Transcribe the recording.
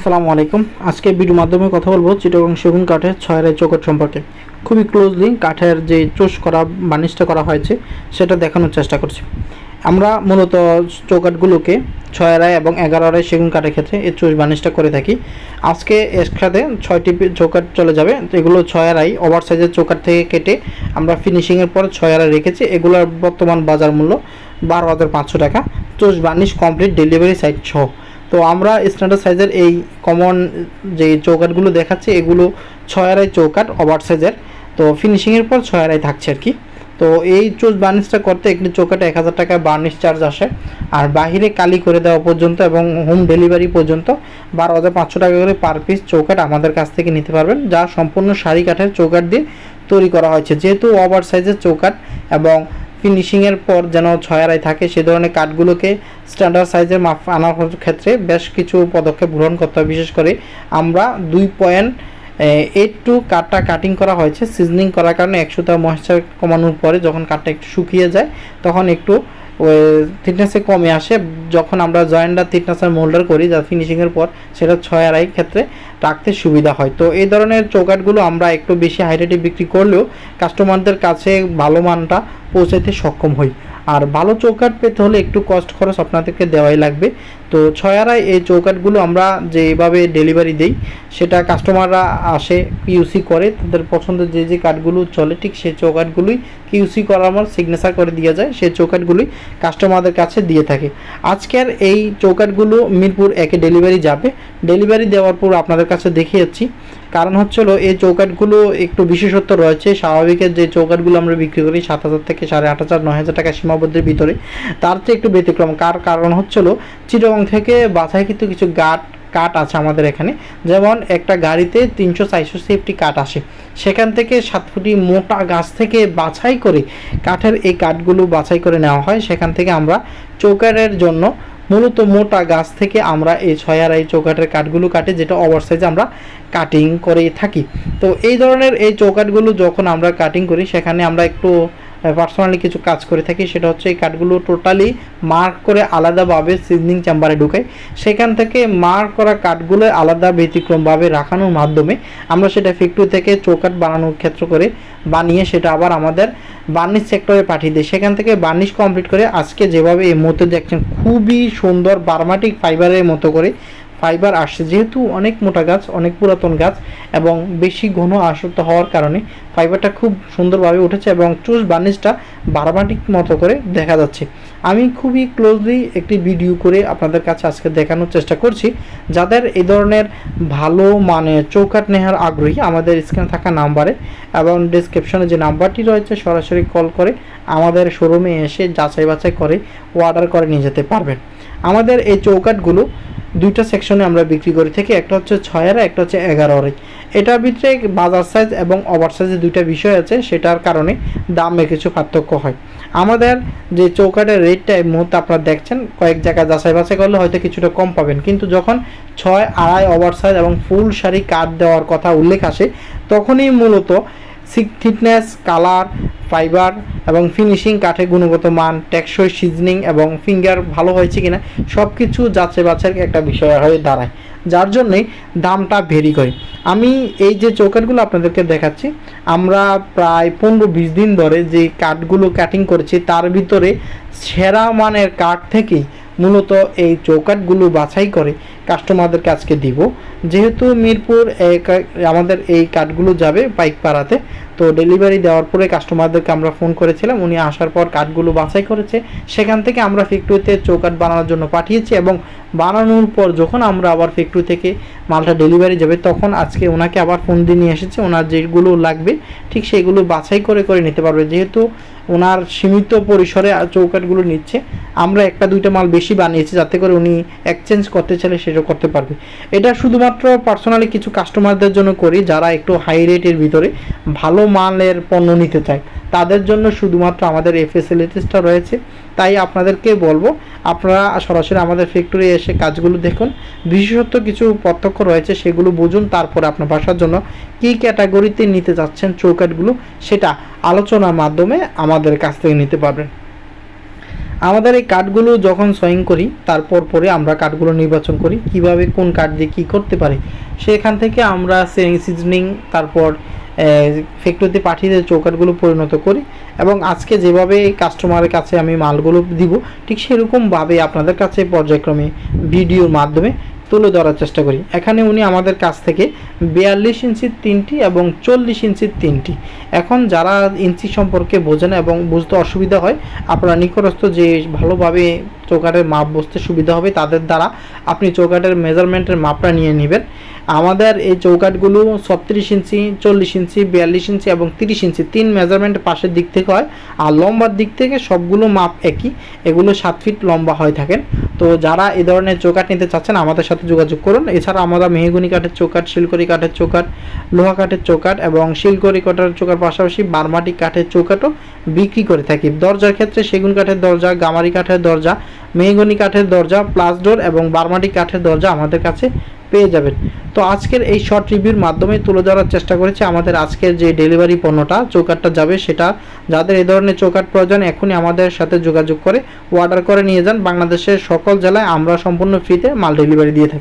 আসসালামু আলাইকুম। আজকে ভিডিও মাধ্যমে কথা বলব চিটাগং সেগুন কাঠের ছয় ছয়ের চৌকাঠ সম্পর্কে। খুবই ক্লোজলি কাঠের যে চোষ করা, বানিশটা করা হয়েছে, সেটা দেখানোর চেষ্টা করছি। আমরা মূলত চৌকাঠগুলোকে ছয় আড়াই এবং এগারো আড়াই সেগুন কাঠের ক্ষেত্রে এই চোষ বানিশটা করে থাকি। আজকে একসাথে ছয়টি পি- চৌকাঠ চলে যাবে। এগুলো ছয় আড়াই ওভার সাইজের চৌকাঠ থেকে কেটে আমরা ফিনিশিংয়ের পর ছয় আড়াই রেখেছি। এগুলোর বর্তমান বাজার মূল্য বারো হাজার পাঁচশো টাকা। চোষ বানিশ কমপ্লিট ডেলিভারি সাইট সহ। তো আমরা স্ট্যান্ডার্ড সাইজের এই কমন যে চৌকাঠগুলো দেখাচ্ছি, এগুলো ছয় আড়াই চৌকাঠ ওভার সাইজের তো ফিনিশিংয়ের পর ছয় আড়াই থাকছে আর কি। তো এই চোজ বার্নিশটা করতে একটি চৌকাটে এক হাজার টাকা বার্নিশ চার্জ আসে। আর বাহিরে কালি করে দেওয়া পর্যন্ত এবং হোম ডেলিভারি পর্যন্ত বারো হাজার পাঁচশো টাকা করে পার পিস চৌকাট আমাদের কাছ থেকে নিতে পারবেন, যা সম্পূর্ণ শাড়ি কাঠের চৌকাট দিয়ে তৈরি করা হয়েছে। যেহেতু ওভার সাইজের চৌকাট এবং ফিনিশিংয়ের পর যেন ছয়ারায় থাকে, সে ধরনের কাঠগুলোকে স্ট্যান্ডার্ড সাইজের মাপ আনার ক্ষেত্রে বেশ কিছু পদক্ষেপ গ্রহণ করতে হবে। বিশেষ করে আমরা দুই পয়েন্ট এইট টু কাঠটা কাটিং করা হয়েছে সিজনিং করার কারণে একশোটা ময়েশ্চার কমানোর পরে যখন কাঠটা একটু শুকিয়ে যায়, তখন একটু থিকনেসে কমে আসে। যখন আমরা জয়েন্টার থিকনেসের মোল্ডার করি, যা ফিনিশিংয়ের পর, সেটা ছয় আড়াই ক্ষেত্রে রাখতে সুবিধা হয়। তো এই ধরনের চৌকাটগুলো আমরা একটু বেশি হাই রেটে বিক্রি করলেও কাস্টমারদের কাছে ভালো মানটা পৌঁছাতে সক্ষম হই। আর ভালো চৌকাট পেতে হলে একটু কষ্ট খরচ আপনাদেরকে দেওয়াই লাগবে। তো ছয় এই চৌকাঠগুলো আমরা যেভাবে ডেলিভারি দেই, সেটা কাস্টমাররা আসে কিউসি করে, তাদের পছন্দের যে যে কাঠগুলো চলে, ঠিক সেই চৌকাঠগুলোই কিউসি করা আমার সিগনেচার করে দিয়ে যায়, সেই চৌকাঠগুলোই কাস্টমারদের কাছে দিয়ে থাকে। আজকের এই চৌকাঠগুলো মিরপুর একে ডেলিভারি যাবে। ডেলিভারি দেওয়ার পর আপনাদের কাছে দেখিয়েছি। কারণ হচ্ছিল এই চৌকাঠগুলো একটু বিশেষত্ব রয়েছে। স্বাভাবিকের যে চৌকাঠগুলো আমরা বিক্রি করি সাত হাজার থেকে সাড়ে আট হাজার, নয় হাজার টাকা সীমাবদ্ধের ভিতরে, তার চেয়ে একটু ব্যতিক্রম। কার কারণ হচ্ছিল চিটগং থেকে বাছাই কিন্তু কিছু গাট, কাঠ আছে আমাদের এখানে। যেমন একটা গাড়িতে তিনশো চারশো সেফটি কাঠ আসে। সেখান থেকে সাত ফুটি মোটা গাছ থেকে বাছাই করে কাঠের এই কাঠগুলো বাছাই করে নেওয়া হয়। সেখান থেকে আমরা চৌকাঠের জন্য মূলত মোটা গাছ থেকে আমরা এই ছয় আড়াই চৌকাঠের কাঠগুলো কাটি, যেটা ওভার আমরা কাটিং করে থাকি। তো এই ধরনের এই চৌকাঠগুলো যখন আমরা কাটিং করি, সেখানে আমরা একটু পার্সোনালি কিছু কাজ করে থাকি, সেটা হচ্ছে এই কাঠগুলো টোটালি মার্ক করে আলাদাভাবে সিজনিং চেম্বারে ঢুকাই। সেখান থেকে মার্ক করা কাঠগুলো আলাদা ব্যতিক্রমভাবে রাখানোর মাধ্যমে আমরা সেটা ফ্যাক্টরি থেকে চৌকাঠ বানানোর ক্ষেত্র করে বানিয়ে সেটা আবার আমাদের বার্নিশ সেক্টরে পাঠিয়ে দিই। সেখান থেকে বার্নিশ কমপ্লিট করে আজকে যেভাবে এই মতো দেখছেন, খুবই সুন্দর বার্মাটিক ফাইবারের মতো করে ফাইবার আসছে। যেহেতু অনেক মোটা গাছ, অনেক পুরাতন গাছ এবং বেশি ঘন আসক্ত হওয়ার কারণে ফাইবারটা খুব সুন্দরভাবে উঠেছে এবং চুজ বার্নিশটা বারমাটিক মতো করে দেখা যাচ্ছে। আমি খুবই ক্লোজলি একটি ভিডিও করে আপনাদের কাছে আজকে দেখানোর চেষ্টা করছি। যাদের এই ধরনের ভালো মানে চৌকাট নেওয়ার আগ্রহী, আমাদের স্ক্রিনে থাকা নাম্বারে এবং ডিসক্রিপশনে যে নাম্বারটি রয়েছে, সরাসরি কল করে আমাদের শোরুমে এসে যাচাই বাছাই করে অর্ডার করে নিয়ে যেতে পারবেন। আমাদের এই চৌকাটগুলো দুইটা সেকশনে আমরা বিক্রি করে থাকি একটা হচ্ছে ছয় আর একটা হচ্ছে এগারো আড়াই এটার ভিতরে বাজার সাইজ এবং ওভার সাইজে দুইটা বিষয় আছে, সেটার কারণে দামে কিছু পার্থক্য হয়। আমাদের যে চৌকাটের রেটটা এই মুহূর্তে আপনারা দেখছেন, কয়েক জায়গায় যাচাই বাছাই করলে হয়তো কিছুটা কম পাবেন। কিন্তু যখন ছয় আড়াই ওভার সাইজ এবং ফুল শাড়ি কাট দেওয়ার কথা উল্লেখ আসে, তখনই মূলত থিকনেস কালার ফাইবার এবং ফিনিশিং কাঠের গুণগত মান টেকসই সিজনিং এবং ফিঙ্গার ভালো হয়েছে কিনা সব কিছু যাচাই বাছাই একটা বিষয় হয়ে দাঁড়ায়। যার জন্যই দামটা ভেরি করে। আমি এই যে চৌকাটগুলো আপনাদেরকে দেখাচ্ছি, আমরা প্রায় পনেরো বিশ দিন ধরে যে কাঠগুলো কাটিং করেছি, তার ভিতরে সেরা মানের কাঠ থেকেই মূলত এই চৌকাটগুলো বাছাই করে কাস্টমারদেরকে আজকে দিব। যেহেতু মিরপুর আমাদের এই কাঠগুলো যাবে বাইক পাড়াতে, তো ডেলিভারি দেওয়ার পরে কাস্টমারদেরকে আমরা ফোন করেছিলাম, উনি আসার পর কাঠগুলো বাছাই করেছে। সেখান থেকে আমরা ফ্যাক্টরিতে চৌকাঠ বানানোর জন্য পাঠিয়েছি এবং বানানোর পর যখন আমরা আবার ফ্যাক্টরি থেকে মালটা ডেলিভারি যাবে, তখন আজকে ওনাকে আবার ফোন দিয়ে নিয়ে এসেছে। ওনার যেগুলো লাগবে, ঠিক সেগুলো বাছাই করে করে নিতে পারবে। যেহেতু ওনার সীমিত পরিসরে চৌকাঠগুলো নিচ্ছে, আমরা একটা দুইটা মাল বেশি বানিয়েছি যাতে করে উনি এক্সচেঞ্জ করতে চাইলে সেটা করতে পারবে। এটা শুধুমাত্র পার্সোনালি কিছু কাস্টমারদের জন্য করি, যারা একটু হাই রেটের ভিতরে ভালো মানের পণ্য নিতে চায়। তাদের জন্য শুধুমাত্র আমাদের এই ফেসিলিটিসটা রয়েছে। তাই আপনাদেরকে বলব, আপনারা সরাসরি আমাদের ফ্যাক্টরি এসে কাজগুলো দেখুন। বিশেষত কিছু পার্থক্য রয়েছে, সেগুলো বুঝুন। তারপরে আপনার বাসার জন্য কী ক্যাটাগরিতে নিতে চাচ্ছেন চৌকাটগুলো সেটা আলোচনার মাধ্যমে আমাদের কাছ থেকে নিতে পারবেন। আমাদের এই কার্ডগুলো যখন সয়িং করি, তারপর পরে আমরা কার্ডগুলো নির্বাচন করি, কীভাবে কোন কার্ড দিয়ে কী করতে পারি। সেখান থেকে আমরা সিজনিং তারপর ফ্যাক্টরিতে পাঠিয়ে দিয়ে চৌকাঠগুলো পরিণত করি এবং আজকে যেভাবে কাস্টমারের কাছে আমি মালগুলো দিব, ঠিক সেরকমভাবে আপনাদের কাছে পর্যায়ক্রমে ভিডিওর মাধ্যমে তুলে ধরার চেষ্টা করি। এখানে উনি আমাদের কাছ থেকে বিয়াল্লিশ ইঞ্চির তিনটি এবং চল্লিশ ইঞ্চির তিনটি। এখন যারা ইঞ্চি সম্পর্কে বোঝেন এবং বুঝতে অসুবিধা হয়, আপনারা নিকটস্থ যে ভালোভাবে চৌকাটের মাপ বুঝতে সুবিধা হবে, তাদের দ্বারা আপনি চৌকাটের মেজারমেন্টের মাপটা নিয়ে নেবেন। আমাদের এই চৌকাটগুলো ছত্রিশ ইঞ্চি, চল্লিশ ইঞ্চি, বিয়াল্লিশ ইঞ্চি এবং তিরিশ ইঞ্চি, তিন মেজারমেন্ট পাশের দিক থেকে হয়। আর লম্বার দিক থেকে সবগুলো মাপ একই। এগুলো সাত ফিট লম্বা হয়ে থাকেন। তো যারা এই ধরনের চৌকাট নিতে চাচ্ছেন, আমাদের সাথে যোগাযোগ করুন। এছাড়া আমরা মেহগুনি কাঠের চৌকাট শিলকরি কাঠের চৌকাট লোহা কাঠের চৌকাট এবং শিলকরি কাঠের চৌকার পাশাপাশি বারমাটি কাঠের চৌকাটও বিক্রি করে থাকি। দরজার ক্ষেত্রে সেগুন কাঠের দরজা, গামারি কাঠের দরজা, মেহগনি কাঠের দরজা, প্লাস ডোর এবং বারমাটি কাঠের দরজা আমাদের কাছে পেয়ে যাবেন। তো আজকের এই শর্ট রিভিউর মাধ্যমে তুলে ধরার চেষ্টা করেছি আমাদের আজকের যে ডেলিভারি পণ্যটা চৌকাটটা যাবে সেটা। যাদের এই ধরনের চৌকাট প্রয়োজন, এখনই আমাদের সাথে যোগাযোগ করে অর্ডার করে নিয়ে যান। বাংলাদেশের সকল জেলায় আমরা সম্পূর্ণ ফ্রিতে মাল ডেলিভারি দিয়ে থাকি।